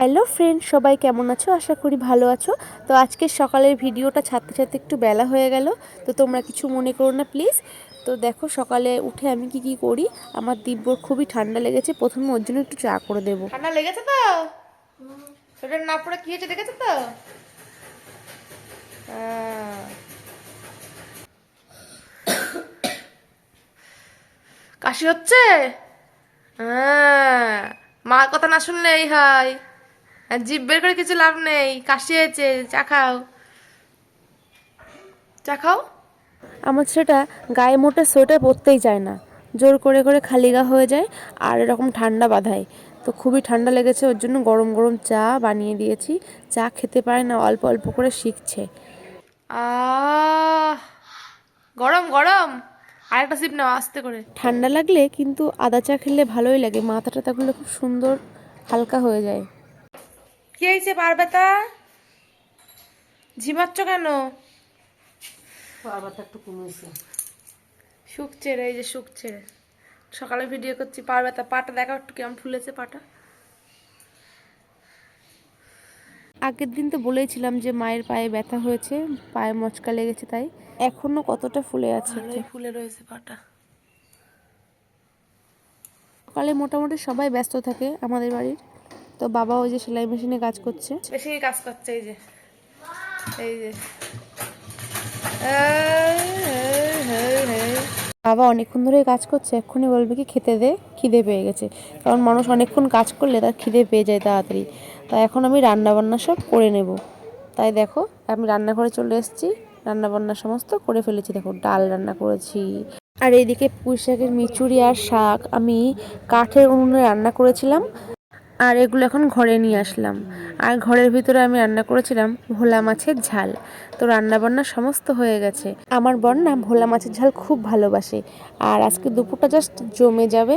Hello friend সবাই কেমন আছো? আশা করি ভালো আছো। তো আজকের সকালের ভিডিওটা ছাড়তে ছাড়তে একটু বেলা হয়ে গেল, তো তোমরা কিছু মনে করো না প্লিজ তো দেখো সকালে উঠে আমি কি কি করি, আমার দিব্যর খুবই ঠান্ডা লেগেছে, প্রথমে ওর জন্য একটু চা করে দেবো। ঠান্ডা লেগেছে তো? সোয়েটার না পরে কি হয়েছে দেখেছ তো। কাশি হচ্ছে? হ্যাঁ মার কথা না শুনলে এই হয়। জিভ বের করে কিছু লাভ নেই কাশি হয়েছে চা খাও। চা খাও? আমার ছেলেটা গায়ে মোটা সোয়েটার পরতেই চায় না। জোর করে করে খালি গা হয়ে যায় আর এরকম ঠান্ডা বাঁধায়। তো খুবই ঠান্ডা লেগেছে ওর জন্য গরম গরম চা বানিয়ে দিয়েছি। চা খেতে পারে না অল্প অল্প করে শিখছে। গরম গরম। আরেকটা সিপ নাও আস্তে করে। ঠান্ডা লাগলে কিন্তু আদা চা খেলে ভালোই লাগে মাথা টাথাগুলো খুব সুন্দর হালকা হয়ে যায়। কি হয়েছে পার ব্যথা ঝিমাচ্ছ কেন? শুকছে রে এই যে শুকছে। সকালে ভিডিও করছি পার ব্যথা পাটা দেখা একটু কেমন ফুলেছে পাটা। আগের দিন তো বলেইছিলাম যে মায়ের পায়ে ব্যথা হয়েছে পায়ে মচকা লেগেছে তাই। এখনও কতটা ফুলে আছে? ফুলে রয়েছে পাটা। সকালে মোটামুটি সবাই ব্যস্ত থাকে আমাদের বাড়ির। তো বাবা ওই যে সেলাই মেশিনে কাজ করছে। বেশি কাজ করছে এই যে। এই যে। বাবা অনেকক্ষণ ধরে কাজ করছে এক্ষুনি বলবে কি খেতে দে খিদে পেয়ে গেছে। কারণ মানুষ অনেকক্ষণ কাজ করলে তার খিদে পেয়ে যায় তাড়াতাড়ি। তাই এখন আমি রান্না বান্না সব করে নেব। তাই দেখো আমি রান্নাঘরে চলে এসেছি রান্না বান্না সমস্ত করে ফেলেছি। দেখো ডাল রান্না করেছি। আর এইদিকে পুঁই শাকের মিচুরি আর শাক আমি কাঠের উনুনে রান্না করেছিলাম। আর এগুলো এখন ঘরে নিয়ে আসলাম। আর ঘরের ভিতরে আমি রান্না করেছিলাম ভোলা মাছের ঝাল। তো রান্না বান্না সমস্ত হয়ে গেছে। আমার বর না ভোলা মাছের ঝাল খুব ভালোবাসে। আর আজকে দুপুরটা জাস্ট জমে যাবে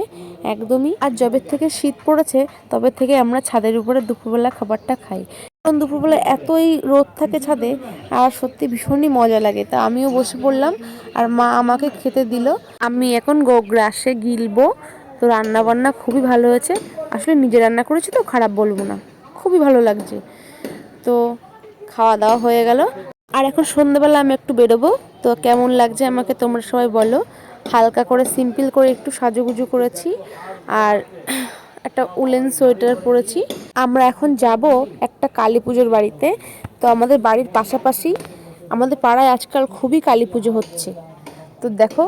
একদমই। আর যবে থেকে শীত পড়েছে, তবে থেকে আমরা ছাদের উপরে দুপুরবেলা খাবারটা খাই। কারণ দুপুরবেলা এতই রোদ থাকে ছাদে, আর সত্যি ভীষণই মজা লাগে। তা আমিও বসে পড়লাম, আর মা আমাকে খেতে দিল। আমি এখন গো গ্রাসে গিলবো। তো রান্না বান্না খুবই ভালো হয়েছে। আসলে নিজে রান্না করেছি তো, খারাপ বলব না। খুবই ভালো লাগছে। তো খাওয়া দাওয়া হয়ে গেল। আর এখন সন্ধ্যেবেলা আমি একটু বেরোবো। তো কেমন লাগছে আমাকে তোমরা সবাই বলো। হালকা করে সিম্পল করে একটু সাজুগুজু করেছি। আর একটা উলেন সোয়েটার পরেছি। আমরা এখন যাব একটা কালী পুজোর বাড়িতে। তো আমাদের বাড়ির পাশাপাশি আমাদের পাড়ায় আজকাল খুবই কালী পুজো হচ্ছে। তো দেখো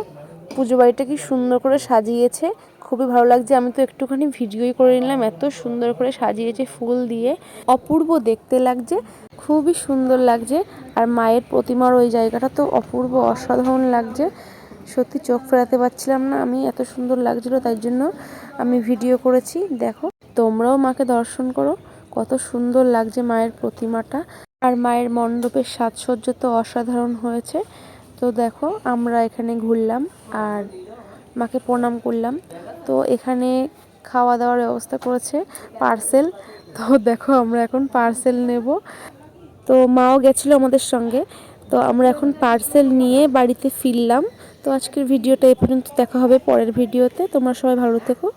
পুজো বাড়িটা কি সুন্দর করে সাজিয়েছে, খুবই ভালো লাগছে। আমি তো একটুখানি ভিডিওই করে নিলাম, এত সুন্দর করে সাজিয়েছে ফুল দিয়ে। অপূর্ব দেখতে লাগছে, খুবই সুন্দর লাগছে। আর মায়ের প্রতিমার ওই জায়গাটা তো অপূর্ব অসাধারণ লাগছে। সত্যি চোখ ফেরাতে পারছিলাম না, আমি এত সুন্দর লাগছিল, তাই জন্য আমি ভিডিও করেছি। দেখো, তোমরাও মাকে দর্শন করো, কত সুন্দর লাগছে মায়ের প্রতিমাটা। আর মায়ের মণ্ডপের সাজসজ্জা তো অসাধারণ হয়েছে। তো দেখো, আমরা এখানে ঘুরলাম আর মাকে প্রণাম করলাম। তো এখানে খাওয়া দাওয়ার ব্যবস্থা করেছে পার্সেল। তো দেখো, আমরা এখন পার্সেল নেব। তো মাও গেছিল আমাদের সঙ্গে। তো আমরা এখন পার্সেল নিয়ে বাড়িতে ফিরলাম। তো আজকের ভিডিওটা এ পর্যন্ত। দেখা হবে পরের ভিডিওতে। তোমরা সবাই ভালো থেকো।